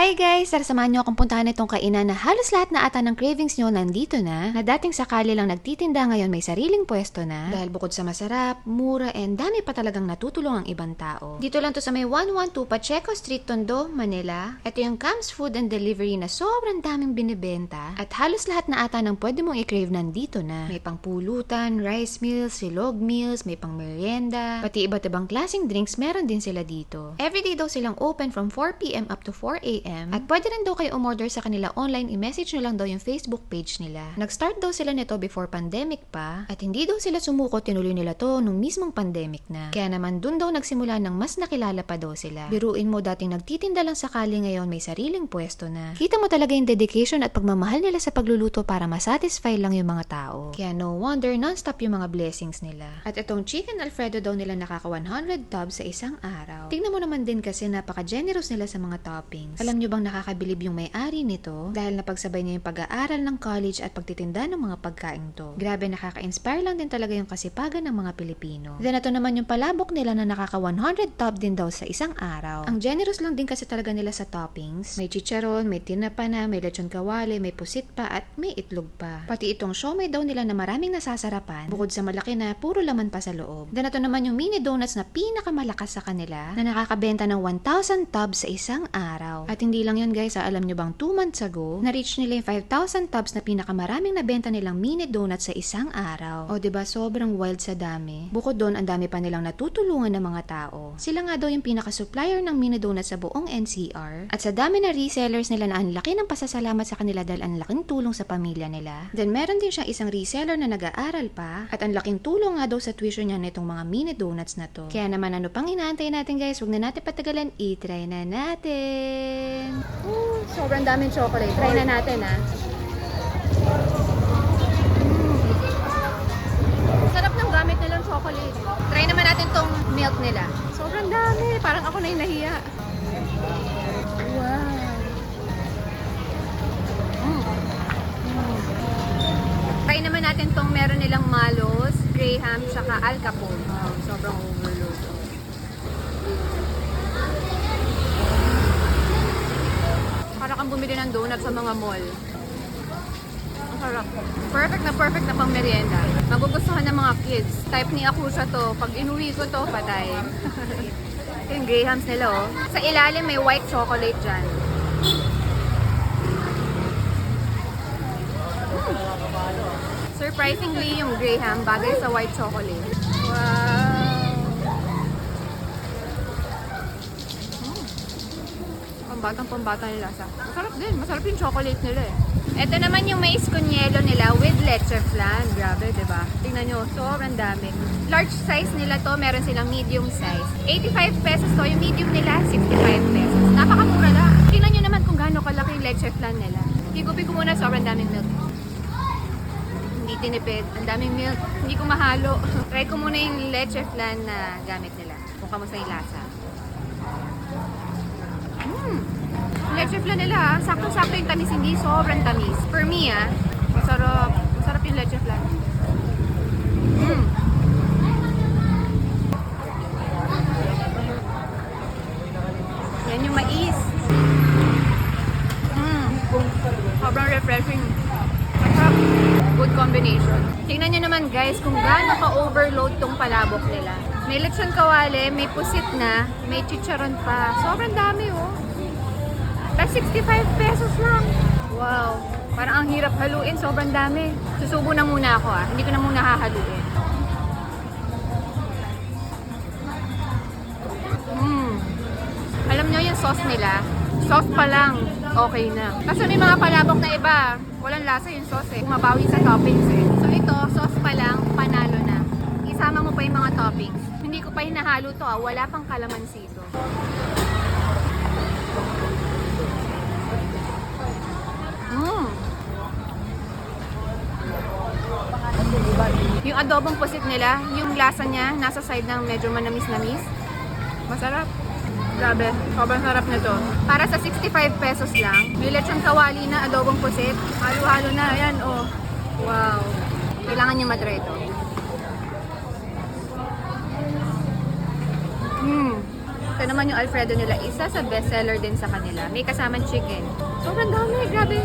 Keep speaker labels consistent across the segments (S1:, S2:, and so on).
S1: Hi guys! Tara samahan niyo akong puntahan itong kainan na halos lahat na ata ng cravings niyo nandito na, na dating sakali lang nagtitinda ngayon may sariling pwesto na, dahil bukod sa masarap, mura, and dami pa talagang natutulong ang ibang tao. Dito lang to sa may 112 Pacheco Street, Tondo, Manila. Ito yung Cam's Food and Delivery na sobrang daming binibenta, at halos lahat na ata ng pwede mong i-crave nandito na. May pangpulutan, rice meals, silog meals, may pang merienda, pati iba't ibang klaseng drinks meron din sila dito. Everyday daw silang open from 4pm up to 4am At pwede rin daw kayo umorder sa kanila online, i-message nyo lang daw yung Facebook page nila. Nag-start daw sila nito before pandemic pa, at hindi daw sila sumuko, tinuloy nila to nung mismong pandemic na. Kaya naman dun daw nagsimula ng mas nakilala pa daw sila. Biruin mo dating nagtitinda lang sakali ngayon may sariling pwesto na. Kita mo talaga yung dedication at pagmamahal nila sa pagluluto para masatisfy lang yung mga tao. Kaya no wonder non-stop yung mga blessings nila. At itong chicken alfredo daw nila nakaka 100 tubs sa isang araw. Tingnan mo naman din kasi napaka-generous nila sa mga toppings. Alam nyo bang nakakabilib yung may-ari nito? Dahil napagsabay niya yung pag-aaral ng college at pagtitinda ng mga pagkain to. Grabe nakaka-inspire lang din talaga yung kasipagan ng mga Pilipino. Then ito naman yung palabok nila na nakaka 100 top din daw sa isang araw. Ang generous lang din kasi talaga nila sa toppings. May chicharon, may tinapa na, may lechon kawali, may pusit pa at may itlog pa. Pati itong siomay daw nila na maraming nasasarapan bukod sa malaki na puro laman pa sa loob. Then ito naman yung mini donuts na pinakamalakas sa kanila na nakakabenta ng 1,000 tubs sa isang araw. At hindi lang yun guys, ah, alam nyo bang 2 months ago, na-reach nila yung 5,000 tubs na pinakamaraming nabenta nilang mini donuts sa isang araw. O ba sobrang wild sa dami. Bukod doon, ang dami pa nilang natutulungan ng mga tao. Sila nga daw yung pinaka-supplier ng mini donuts sa buong NCR. At sa dami na resellers nila na ang laki ng pasasalamat sa kanila dahil ang laking tulong sa pamilya nila. Then meron din siyang isang reseller na nag-aaral pa at ang laking tulong nga daw sa tuition niya nitong mga mini donuts na to. Kaya naman ano pang inaantay natin guys, huwag na natin patagalan, i-try na natin. Ooh, sobrang daming chocolate. Try na natin ah. Sarap ng gamit nilang chocolate. Try naman natin tong milk nila. Sobrang dami. Parang ako na yung nahiya. Wow. Mm. Mm. Try naman natin tong meron nilang malos, graham, saka al capone. Wow, sobrang overload. Para kang bumili ng donut sa mga mall. Ang sarap. Perfect na perfect na pang merienda. Magugustuhan ng mga kids. Type ni Akusa to. Pag inuwi ko to, patay. Yung Grahams nila oh. Sa ilalim may white chocolate dyan. Mm. Surprisingly, yung Graham bagay sa white chocolate. Wow! Pambatang pambata yung lasa. Masarap din. Masarap yung chocolate nila eh. Ito naman yung mais con yelo nila with leche flan. Grabe, ba? Tingnan nyo, sobrang dami. Large size nila to, meron silang medium size. 85 pesos to, yung medium nila, 65 pesos. Napakamura lang. Tingnan nyo naman kung gaano kalaki yung leche flan nila. Higupin ko muna, sobrang daming milk. Hindi tinipid. Ang daming milk. Hindi ko mahalo. Try ko muna yung leche flan na gamit nila. Kung kamusta yung lasa. Mm. Leche flan nila ha. Sakto-sakto yung tamis, hindi sobrang tamis. For me ah, masarap. Masarap yung leche flan. Mm. Yan yung mais. Mm. Sobrang refreshing. Masarap. Good combination. Tingnan nyo naman guys kung gaano ka-overload tong palabok nila. May lechon kawali, may pusit na, may chicharon pa. Sobrang dami oh. Tapos 65 pesos lang. Wow. Parang ang hirap haluin. Sobrang dami. Susubo na muna ako ah. Hindi ko na muna hahaluin. Mm. Alam nyo yung sauce nila, sauce pa lang, okay na. Kasi may mga palabok na iba, walang lasa yung sauce eh. Mabawi sa toppings eh. So ito, sauce pa lang, panalo na. Isama mo pa yung mga toppings. Hindi ko pa hinahalo to ah, wala pang kalamansi ito. Mm. Yung adobong pusit nila, yung lasa niya, nasa side ng medyo manamis-namis. Masarap. Grabe, sobrang sarap nito. Para sa 65 pesos lang, may lechon kawali na adobong pusit. Halo-halo na, ayan, oh. Wow. Kailangan niya matry ito. Mm. Ito naman yung Alfredo nila. Isa sa bestseller din sa kanila. May kasamang chicken. Sobrang dami. Grabe.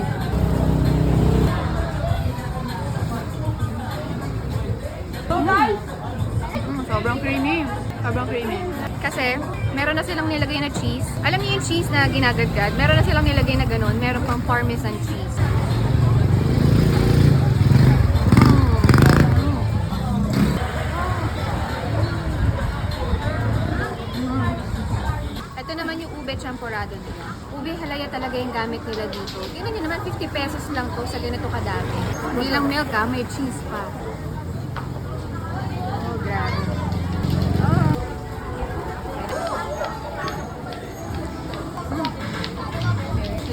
S1: Mm, sobrang creamy. Sobrang creamy. Kasi, meron na silang nilagay na cheese. Alam niyo yung cheese na ginagagad? Meron na silang nilagay na ganun. Meron pang parmesan cheese. Yung ube champurado nila. Ube halaya talaga yung gamit nila dito. Tingnan nyo naman, 50 pesos lang to sa ganito kadami. Hindi lang milk ha, may cheese pa. Oh, grabe. Oh. Mm.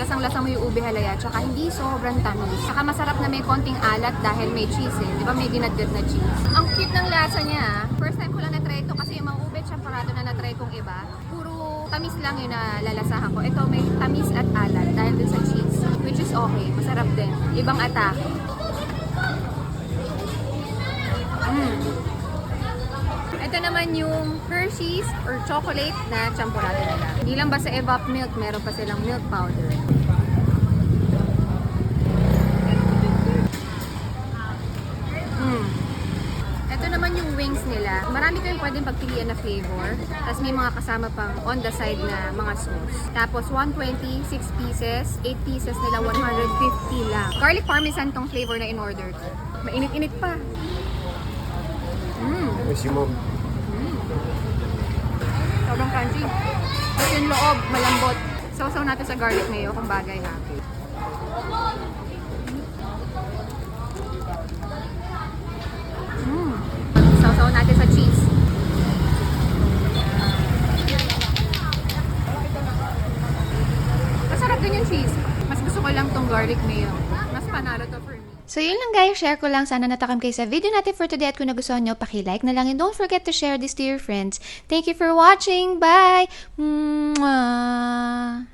S1: Lasang-lasa mo yung ube halaya, tsaka hindi sobrang tamis. Tsaka masarap na may konting alat dahil may cheese eh. Di ba may dinagdag na cheese? Ang cute ng lasa niya. ah. First time ko lang na-try ito kasi yung mga ube champurado na na-try kong iba, puro tamis lang yung nalalasahan ko. Ito may tamis at alat dahil dun sa cheese. Which is okay. Masarap din. Ibang atake. Mm. Ito naman yung Hershey's or chocolate na champurado nila. Hindi lang basta evap milk, meron pa silang milk powder. Mm. Ito naman yung wings nila. Marami kayong pwedeng pagpilian na flavor. Tapos may mga kasama pang on the side na mga sauce. Tapos 120, 6 pieces. 8 pieces nila, 150 lang. Garlic parmesan tong flavor na in-order ko. Mainit-init pa. Mm.
S2: Miss you, mom.
S1: Sobrang crunchy. Tapos yung loob, malambot. Sausaw natin sa garlic mayo kung bagay ha. Sausaw natin sa cheese. Masarap din yung cheese. Mas gusto ko lang tong garlic mayo. Mas panalo to for me. So yun lang guys, share ko lang. Sana natakam kayo sa video natin for today at kung nagustuhan nyo, paki-like na lang and don't forget to share this to your friends. Thank you for watching. Bye! Mwah!